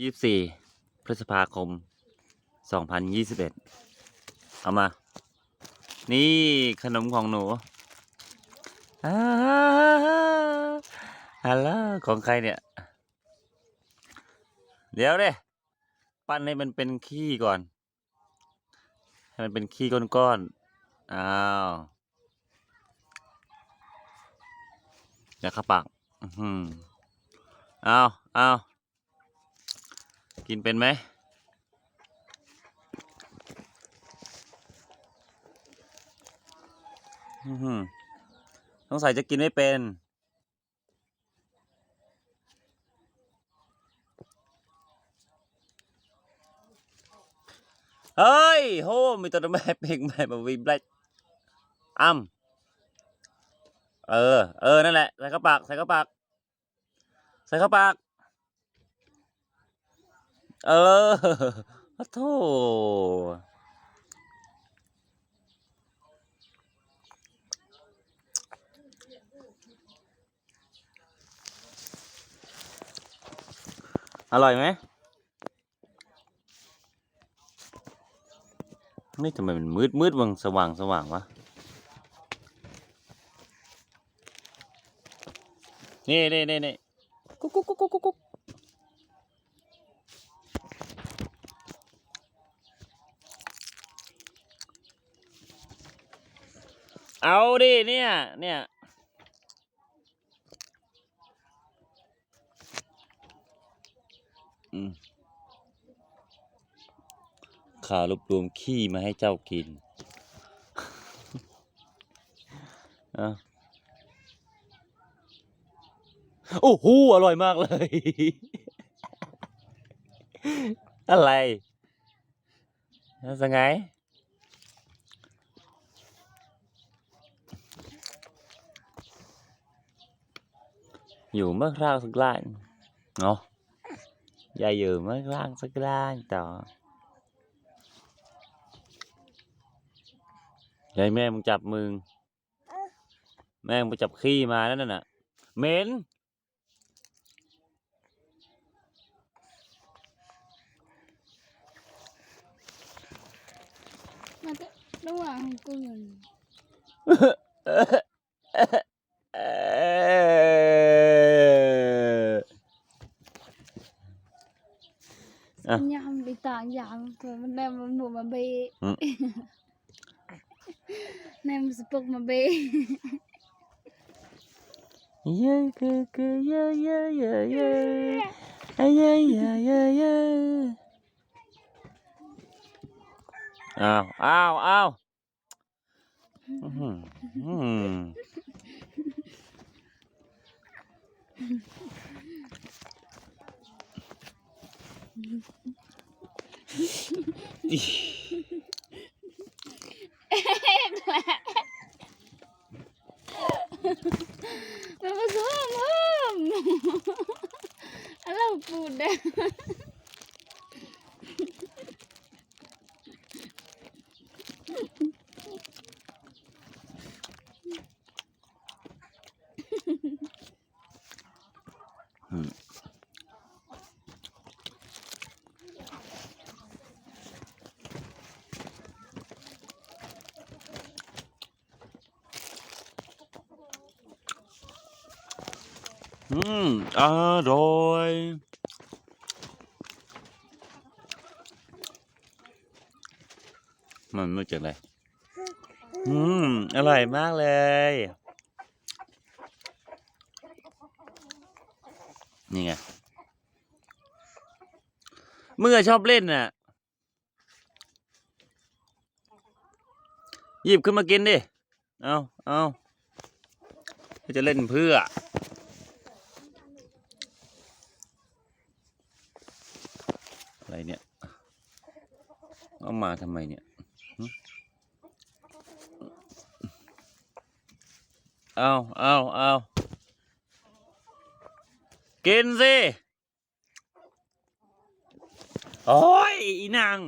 ยี่สิบสี่พฤษภาคมสองพันยี่สิบเอ็ดเอามา นี่ขนมของหนูฮัลโหลของใครเนี่ย เดี๋ยวเด้ปั้นให้มันเป็นขี้ก่อน ให้มันเป็นขี้ก้อนๆ อ้าวเดี๋ยวเข้าปาก อื้อหือเอาเอา กินเป็นไหมอื้อหือสงสัยจะกินไม่เป็น เฮ้ย โห มีตัวแม่เป่งแม่มาวิบไลอ้ำเออ เออ นั่นแหละ ใส่เข้าปาก ใส่เข้าปาก ใส่เข้าปาก เออโธ่อร่อยไหมนี่ทำไมมันมืดมืดวังสว่างสว่างวะ นี่นี่นี่นี่กุ๊กกุ๊กกุ๊กกุ๊กกุ๊กกุ๊ก เอาดิเนี่ย เนี่ย อืมข่าวรวบรวมขี้มาให้เจ้ากินอาโอ้โห อร่อยมากเลย อะไรแล้วไง mất răng sắc lại ngó dạ dù mất răng sắc lại đó vậy mẹ mình chập mừng mẹ mình chập khi mà đó nè nè mến มาเตะระหว่างกูอยู่ Nem me pôr uma bem. Yeah, yeah, yeah, yeah, yeah. Ai, ai, ai, ai, ai. Au, au, au. Uhum. Uhum. Ixi. อืมอร่อยมันมาจากไหนอืม อร่อยมากเลย นี่ไงเมึงอชอบเล่นน่ะ หยิบขึ้นมากินดิ เอาเอาจะเล่นเพื่อ อะไรเนี่ย เอามาทำไมเนี่ยเอาเอาเอากินสิ โอ้ยอีนาง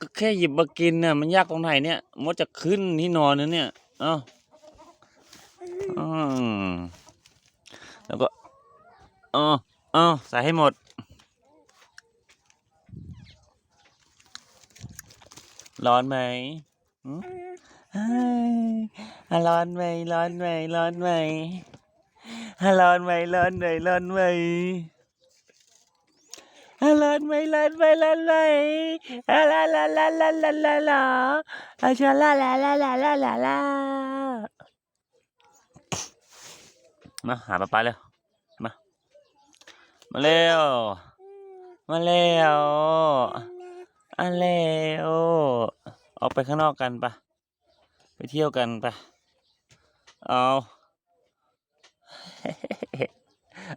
ก็แค่หยิบมากินน่ะ มันยากตรงไหนเนี่ยมดจะขึ้นที่นอนนะเนี่ย เอ้าอืมแล้วก็อ๋อเออใส่ให้หมด ร้อนไหมหืมอ้ยอะร้อนไหมร้อนไหมร้อนไหมอะร้อนไหมร้อนไหมร้อนไหมอะร้อนไหมร้อนไหมร้อนไหมอะลาลาลาลาลาลาลาอะชาลาลาลาลาลาลาลามาหาป๊าป๊าเร็วมา มาเร็วมาเร็ว อะเร็วออกไปข้างนอกกันปะไปเที่ยวกันปะเอา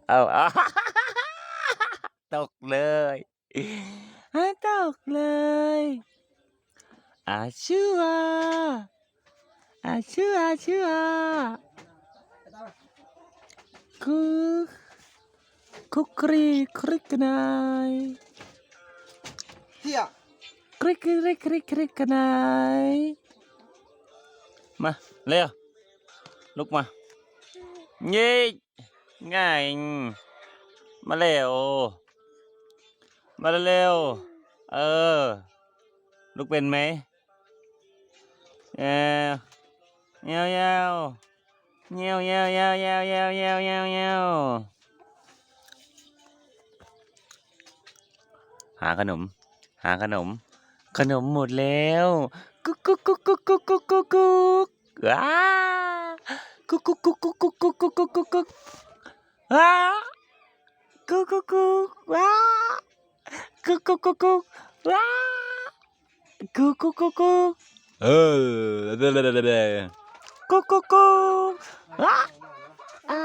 เอาตกเลยตกเลยอาชัวอาชัวอาชัวคุกคุกครีคริกนาย คริกคริกคริกคริกกันนายมาเร็วลุกมาเย้ง่ายมาเร็วมาเร็วเออลุกเป็นไหมเออเงี้ยวเงี้ยวเงี้ยวเงี้ยวเงี้ยวเงี้ยวเงี้ยวเงี้ยวเงี้ยวเงี้ยวหาขนม หาขนม ขนมหมดแล้วกุ๊กกุ๊กกุ๊กกุ๊กกุ๊กกุ๊กกุ๊กกุ๊กว้ากุ๊กกุ๊กกุ๊กกุ๊กกุ๊กกุ๊กกุ๊กกุ๊กกุ๊กกุ๊กว้ากุ๊กกุ๊กกุ๊กว้ากุ๊กกุ๊กกุ๊กกุ๊กว้ากุ๊กกุ๊กกุ๊กกุ๊กเออเดเดเดเดกุ๊กกุ๊กกุ๊กว้าอ่า